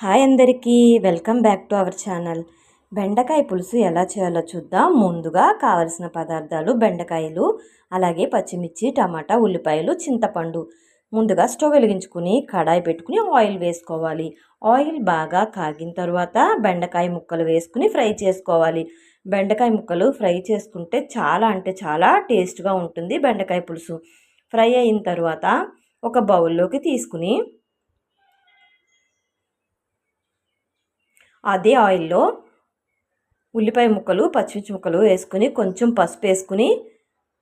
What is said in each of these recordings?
Hi అందరికీ welcome back to our channel. బెండకాయ పులుసు ఎలా చేయాలో చూద్దాం. ముందుగా కావలసిన పదార్థాలు బెండకాయలు అలాగే పచ్చిమిర్చి టమాటా ఉల్లిపాయలు చింతపండు. ముందుగా స్టవ్ వెలిగించుకుని కడాయి పెట్టుకుని ఆయిల్ వేసుకోవాలి. ఆయిల్ బాగా కాగిన తర్వాత బెండకాయ ముక్కలు వేసుకుని ఫ్రై చేసుకోవాలి. బెండకాయ ముక్కలు ఫ్రై చేసుకుంటే చాలా అంటే చాలా టేస్ట్గా ఉంటుంది బెండకాయ పులుసు. ఫ్రై అయిన తర్వాత ఒక బౌల్లోకి తీసుకుని అదే ఆయిల్లో ఉల్లిపాయ ముక్కలు పచ్చిమిర్చి ముక్కలు వేసుకుని కొంచెం పసుపు వేసుకుని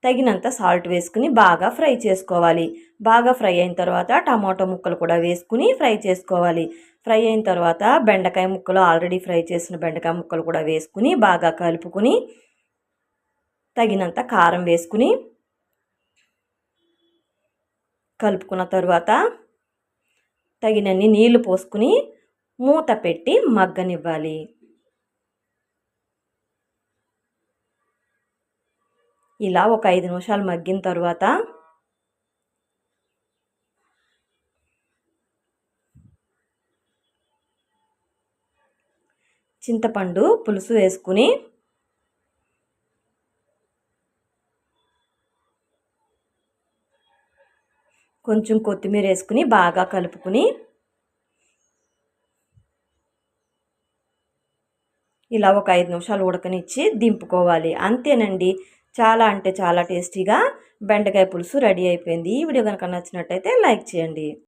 తగినంత సాల్ట్ వేసుకుని బాగా ఫ్రై చేసుకోవాలి. బాగా ఫ్రై అయిన తర్వాత టమాటో ముక్కలు కూడా వేసుకుని ఫ్రై చేసుకోవాలి. ఫ్రై అయిన తర్వాత బెండకాయ ముక్కలు ఆల్రెడీ ఫ్రై చేసిన బెండకాయ ముక్కలు కూడా వేసుకుని బాగా కలుపుకుని తగినంత కారం వేసుకుని కలుపుకున్న తర్వాత తగినన్ని నీళ్ళు పోసుకుని మూత పెట్టి మగ్గనివ్వాలి. ఇలా ఒక ఐదు నిమిషాలు మగ్గిన తర్వాత చింతపండు పులుసు వేసుకుని కొంచెం కొత్తిమీర వేసుకుని బాగా కలుపుకుని ఇలా ఒక ఐదు నిమిషాలు ఉడకనిచ్చి దింపుకోవాలి. అంతేనండి. చాలా అంటే చాలా టేస్టీగా బెండకాయ పులుసు రెడీ అయిపోయింది. ఈ వీడియో కనుక నచ్చినట్టయితే లైక్ చేయండి.